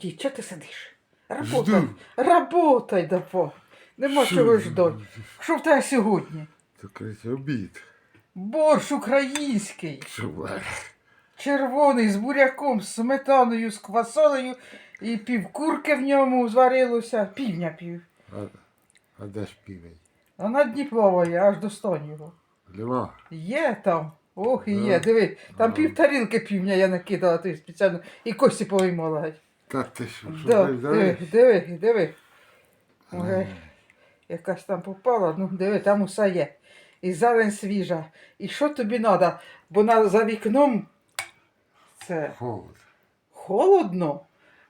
дід, чого ти сидиш? Работай, работай давай. Нема чого ждати. Що в тебе сьогодні? Якийсь обід. Борщ український, Чувак. червоний з буряком, з сметаною, з квасолею і півкурки в ньому зварилося, півня пів. А, а де ж півень? А на дні плаває, аж до стонього. Льва. Є там. Ох, і є, диви, там Да. пів тарілки півня я накидала ти спеціально і кості повиймала геть. Та ти що, що Да, ти диви, диви, диви. Ой, якась там попала, ну диви, там усе є. І зелень свіжа. І що тобі треба? Бо на, за вікном це Холод. холодно.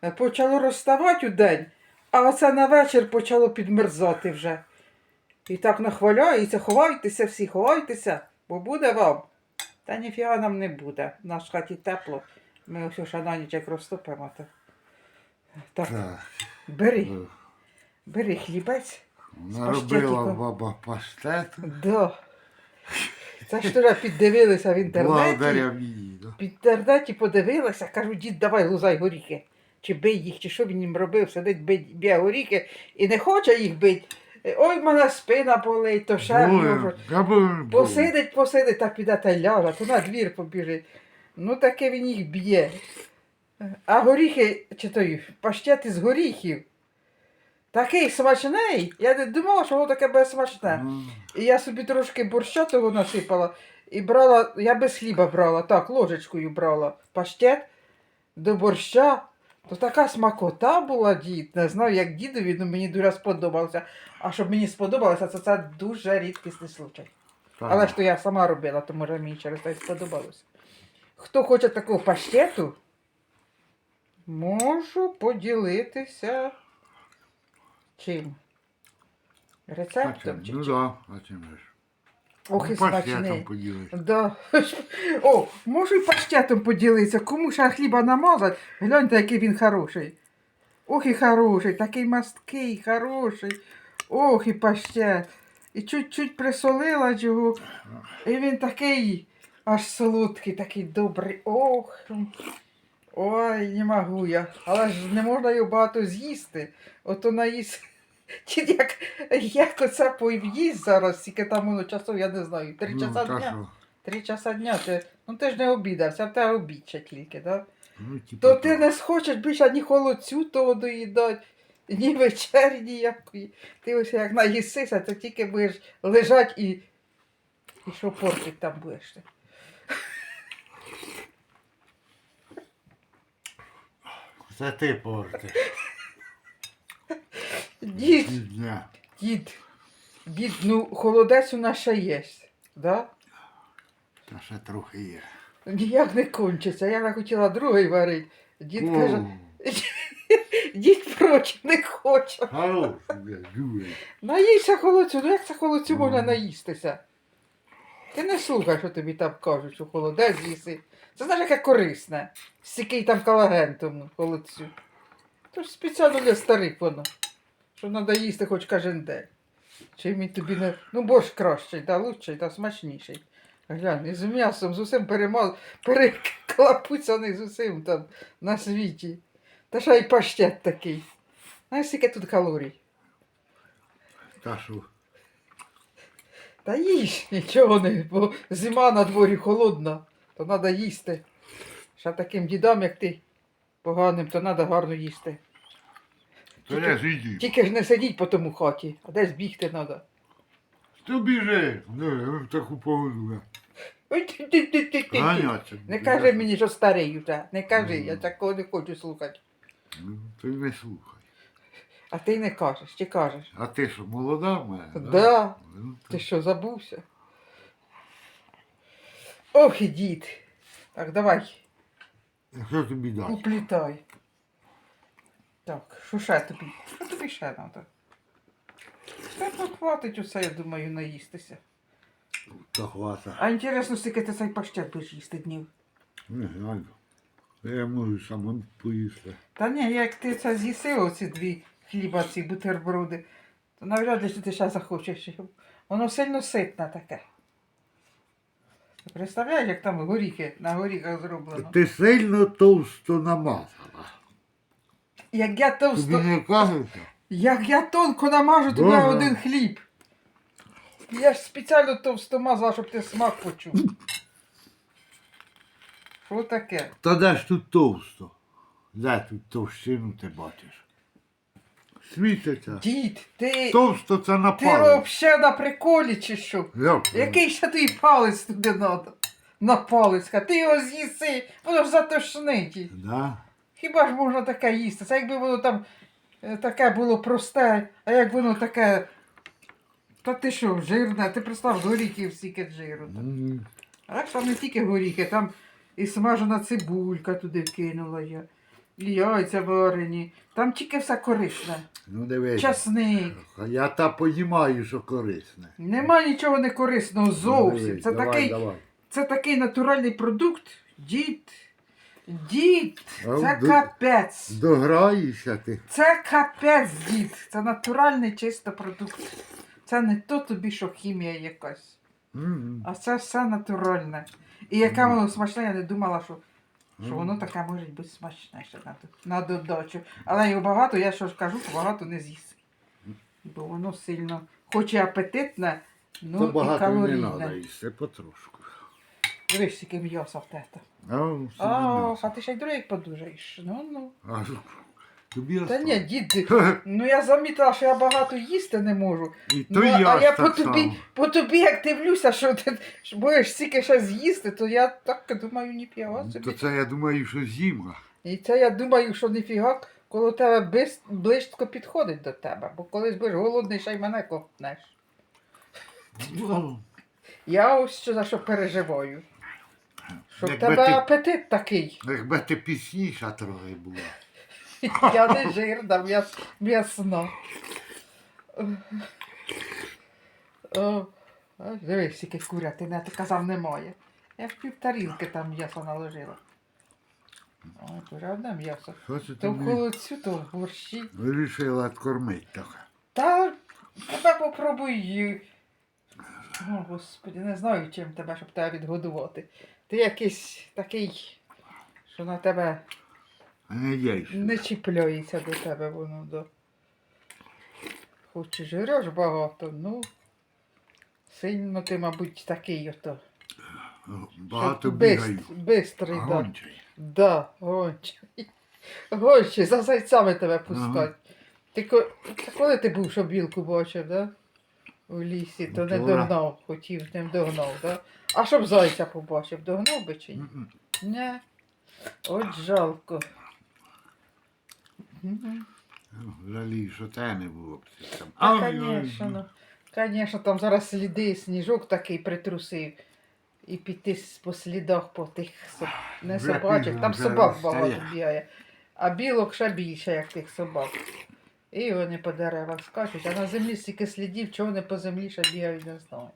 Е, Почало розставати у день, а оце на вечір почало підмерзати вже. І так нахваляється, ховайтеся всі, ховайтеся, бо буде вам. Та ніфіга нам не буде. В в хаті тепло. Ми ось ще на ніч як розтопимо. То. Так, Так. бери, ну, бери хлібець. Наробила баба паштету. Да. Це ж вчора піддивилися в інтернеті. В інтернеті подивилася, кажу, дід, давай лузай горіхи. Чи бий їх, чи що він їм робив, сидить бить, б'є горіхи і не хоче їх бити. Ой, мене спина болить, то ще можу. Посидить, посидить, та піде та й ляже, то на двір побіжить. Ну таке він їх б'є. А горіхи, чи той, паштет із горіхів. Такий смачний. Я не думала, що воно таке безсмачне. Ну, І я собі трошки борща того насипала і брала, я без хліба брала, так, ложечкою брала паштет до борща. То така смакота була, дід. Не знаю, як дідові, ну мені дуже сподобалося. А щоб мені сподобалося, це, це дуже рідкісний случай. так. Але ж то я сама робила, то може мені через те сподобалося. Хто хоче такого паштету, можу поділитися чим? Рецептом? чим? Чи Ну да, а чим же ж? Ох і Ну, смачний. Да. О, можу і паштетом поділитися. Кому ще хліба намазати? Гляньте, який він хороший. Ох і хороший, такий масткий, хороший. Ох і паштет. І чуть-чуть присолила його. І він такий аж солодкий, такий добрий. Ох. Ой, не можу я. Але ж не можна його багато з'їсти. Ото наїсть. Як, як оце поїсть зараз, скільки там воно часов, я не знаю. Три Ну, часа дня. Три часа дня. Ти, ну ти ж не обідався, в тебе обід ще тільки, так? Ну, типа То ти не схочеш більше ні холодцю того доїдати, ні вечері ніякої. Ти ось як наїсися, то тільки будеш лежати і. І що портить там будеш ти. Це ти порти. Дід, Дня. дід, дід, ну холодець у нас ще є. Да? Та ще трохи є. Ніяк не кончиться. Я не хотіла другий варити. Дід О, каже, дід проти не хоче. Хорош, блядь, холодцю, ну як це холодцю можна наїстися? Ти не слухай, що тобі там кажуть, що холодець їси. Це знаєш, яке корисне. Стільки там колаген тому холодцю. Ж спеціально для старих воно. Що треба їсти хоч кожен день. Чим він тобі не. Ну борщ кращий, та лучший, та смачніший. Глянь, з м'ясом, з усім перемал, переклапуцяний з усім там на світі. Та ще й паштет такий. Знаєш, скільки тут калорій? Що? Та їж нічого не, бо зима на дворі холодна, то треба їсти. Ще таким дідам, як ти, поганим, то треба гарно їсти. То я. Тільки ж не сидіть по тому хаті, а десь бігти треба. То біжи. Ну, в таку погоду. я. Ой, ти, ти, ти, ти, ти. Ганяться. Не кажи мені, що старий вже. Не кажи, я Мгм. такого не хочу слухати. Ну, ти не слухай. А ти не кажеш, чи кажеш? А ти що, молода в мене? Да. Ну, Ти що, забувся? Ох і дід. Так, давай. Що тобі дати? Уплітай. Так, що ще тобі? Що тобі ще треба? Та тут хватить усе, я думаю, наїстися. Та хвата. А інтересно, скільки ти цей паштет будеш їсти днів? Не знаю. Я можу сам поїсти. Та ні, як ти це з'їси, оці дві хліба, ці бутерброди, то навряд ли ти ще захочеш. його. Воно сильно ситне таке. Ти представляєш, як там горіхи на горіхах зроблено? Ти сильно товсто намазала. Як я Тобі не кажеться? як я тонко намажу тобі Боже. один хліб. Я ж спеціально товсто мазала, щоб ти смак почув. Що таке? Та де ж тут товсто? Де тут товщину ти бачиш? Світиться. Дід, ти, Товсто це на ти взагалі на приколі чи що? Як? Який ще твій палець туди надо? На палець, ти його з'їси, воно ж затошнить. Да? Хіба ж можна таке їсти? Це якби воно там е, таке було просте, а як воно таке. Та ти що, жирне, ти представ, горіхів стільки жиру. там. М, А так там не тільки горіхи, там і смажена цибулька туди вкинула я, і яйця варені, там тільки все корисне. Ну дивись. Часник. Я та понімаю, що корисне. Нема нічого не корисного Ну, зовсім. дивись, Це давай, такий, давай. це такий натуральний продукт. Дід. Дід. Це до- капець. Дограєшся ти. Це капець, дід. Це натуральний чисто продукт. Це не то тобі, що хімія якась. М, А це все натуральне. І яке воно смачне, я не думала, що, що воно таке може бути смачне ще на, на додачу. Але його багато, я що ж кажу, багато не з'їси. Бо воно сильно, хоч і апетитне, ну То і багато не треба калорійне. їсти, потрошку. Дивись, скільки м'яса в тета. А, все А, а ти ще й другий подужаєш. Ну ну. А, тобі Та ні, дід, ну я замітила, що я багато їсти не можу. І Ну, я, а ж я по тобі, само. по тобі як дивлюся, що ти ж будеш стільки ще з'їсти, то я так думаю, ніфіга То собі. це я думаю, що зима. І це я думаю, що ніфіга коло тебе близько підходить до тебе, бо колись будеш голодний, ще й мене копнеш. Ну, Я ось що за що переживаю. Що в Якби тебе ти- апетит такий. Якби ти пісніша трохи була. Я не жирна, м'яс, м'ясна. Дивись, скільки курятини, ти казав, немає. Я в пів тарілки там м'ясо наложила. Ой, вже одне м'ясо. Що це То в холодцю, то в борщі. вирішила кормити трохи? Та тебе попробуй. О, господи, не знаю, чим тебе, щоб тебе відгодувати. Ти якийсь такий, що на тебе не не чіпляється до тебе воно до. Хоч і жиреш багато, ну. Сильно ти, мабуть, такий ото. Багато бігаю. Бистрий, да. Гончий. Да, гончий. Гончий, за зайцями тебе пускать. Ти коли ти був, що білку бачив, да? У лісі, то не догнав, хотів, не догнав, да? А щоб зайця побачив, догнав би чи ні? Не. От жалко. Мгм. Ну, що те не було б це там. Та, Ай, ай, конечно, ну. Конечно, там зараз сліди, сніжок такий притрусив. І піти с- по слідах по тих со- не Вже пізно, там вже собак розстає. багато бігає. А білок ще більше, як тих собак. І вони по деревах скачуть, а на землі стільки слідів, чого вони по землі ще бігають, не знаю.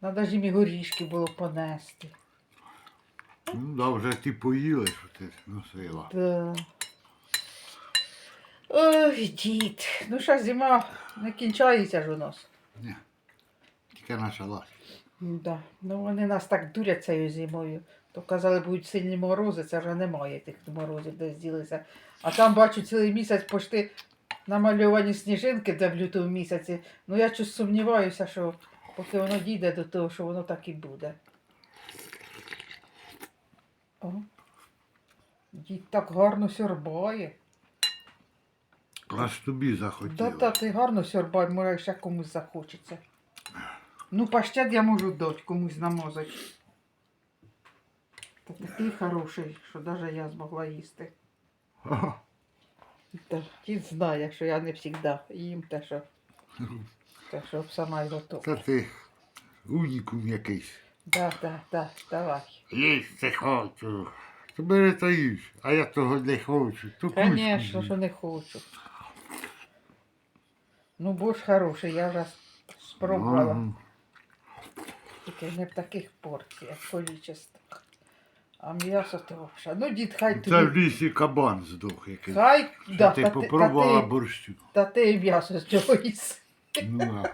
Надо ж їм і горішки було понести. Ну, да, вже ти поїла, що ти носила. Да. Ой, дід. Ну що, зима не кінчається ж у нас. Ні. Тільки почалась. Да. Ну вони нас так дурять цією зимою. То казали, будуть сильні морози, це вже немає тих морозів, де зділися. А там бачу цілий місяць пошти намальовані сніжинки де в лютому місяці. Ну я щось сумніваюся, що поки воно дійде до того, що воно так і буде. О. Дід так гарно сьорбає. Аж тобі захотіло. та ти гарно сьорбай, може ще комусь захочеться. Ну, паштет я можу дати, комусь намазати. Та такий хороший, що навіть я змогла їсти. Ага. Та дід знає, що я не завжди їм те, що, те, що сама й готова. Та ти унікум якийсь. Да, да, да, давай. Їсти хочу. То бери та їж, а я того не хочу. Звісно, що не хочу. Ну, борщ хороший, я вже спробувала. Ага. Тільки не в таких порціях, количествах. А м'ясо то взагалі. Ну, дід, хай Це в лісі кабан здох якийсь. Хай, да, ти та, попробувала та, борщу. та ти і м'ясо з цього їси. Ну, а.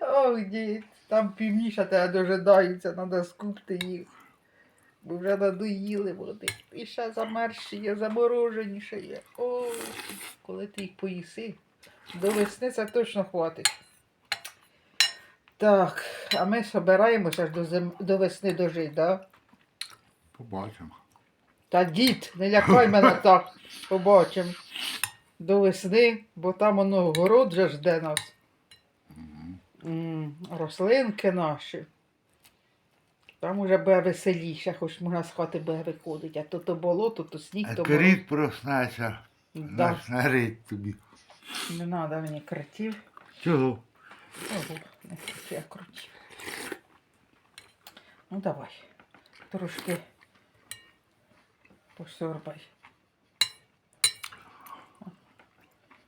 Ой, дід, там півніша тебе дожидається, треба скупти їх. Бо вже надоїли вони. І ще замерзші є, заморожені ще є. Ой, коли ти їх поїси, до весни це точно хватить. Так, а ми збираємося ж до, зим... до весни дожити, да? Побачимо. Та дід, не лякай мене так, побачимо. До весни, бо там воно город же жде нас. М, рослинки наші. Там уже буде веселіше, хоч можна з хати буде виходити, а то то болото, то сніг, А то коріт проснеться. Да, Наш нарить тобі. Не треба мені кротів. Чого? Ого, не хочу я крутів. Ну давай, трошки посорбай.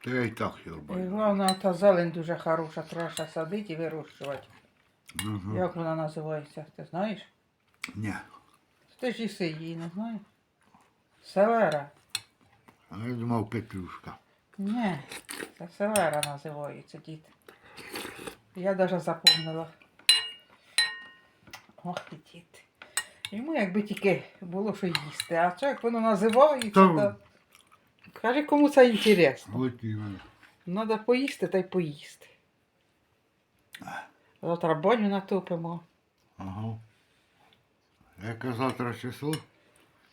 Та я і так І головне, та зелень дуже хороша, треба садити і вирощувати. Угу. Як вона називається, ти знаєш? Ні. Ти ж їси її, не знаєш? Селера. А я думав петрушка. Ні, це селера називається, дід. Я навіть запомнила. Ох ти, дід. Йому якби тільки було що їсти, а що як воно називається, Та- то... Кажи, кому це інтересно. Треба поїсти та й поїсти. Завтра баню натопимо. Ага. Яке завтра число?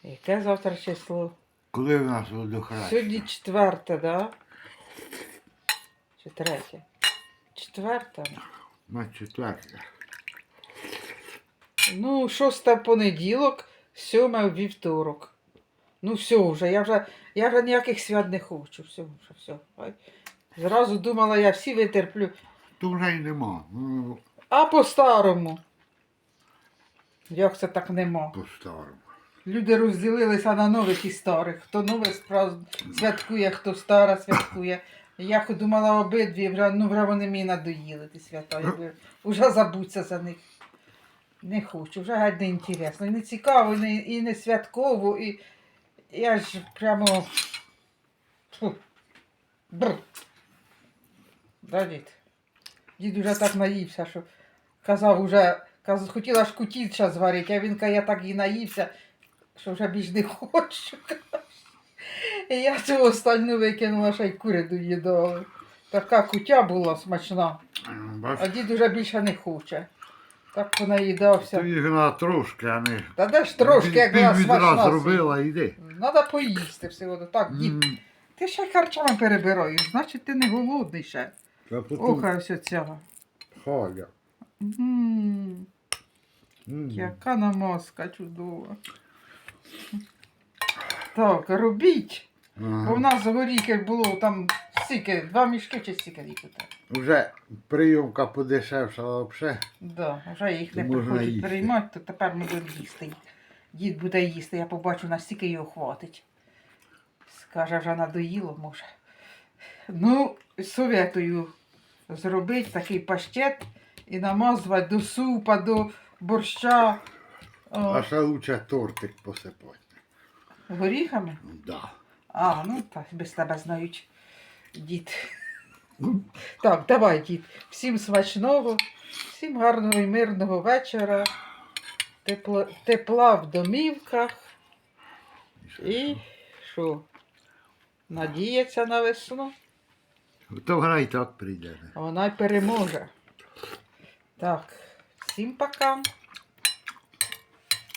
Яке завтра число? Коли в нас водохрест? Сьогодні четверте, да? Чи третє? Четверте. На четверте. Ну, шосте понеділок, сьоме вівторок. Ну, все вже, я вже, я вже ніяких свят не хочу. Все, вже, все. Зразу думала, я всі витерплю. То вже й нема. Ну, А по-старому. Як це так нема? по-старому. Люди розділилися на нових і старих. Хто нове спраз... святкує, хто стара святкує. Я думала обидві, ну вже вони мені надоїли ті свята. Вже забудься за них. Не хочу, вже геть не інтересно. І не цікаво, і не, святково, і я ж прямо. Фу. Бр. Да, дід. Дід уже так наївся, що казав уже, каз, хотіла ж кутільча зварити, а він каже, я так і наївся, що вже більш не хочу. І я цю останню викинула, ще й кури доїдали. Така кутя була смачна, а Бачиш, дід уже більше не хоче. Так понаїдався. то їх на трошки, а не. Та де ж трошки, як вона Пів відра смачна. зробила, йди. Треба поїсти всього. Так, дід, ти ще й харчами перебираєш, значить ти не голодний ще. Та потім Оха ось цього. Халя. М, М. Яка намазка чудова. Так, робіть. Бо в Ага. нас горіхи було там стільки, два мішки чи стільки їх. Вже прийомка подешевшала взагалі. Да, вже їх не можна приходять їсти. приймати, то тепер ми будемо їсти. Дід буде їсти, я побачу, настільки його хватить. Скаже, вже надоїло, може. Ну, советую зробити такий паштет і намазувати до супа, до борща. А ще лучше тортик посипати. горіхами. Да. А, ну так, без тебе знають. Дід. Так, давай, дід. Всім смачного, всім гарного і мирного вечора. Тепло, тепла в домівках. І що? Надіється на весну, То вона і так прийде. вона й переможе. Так, всім пока.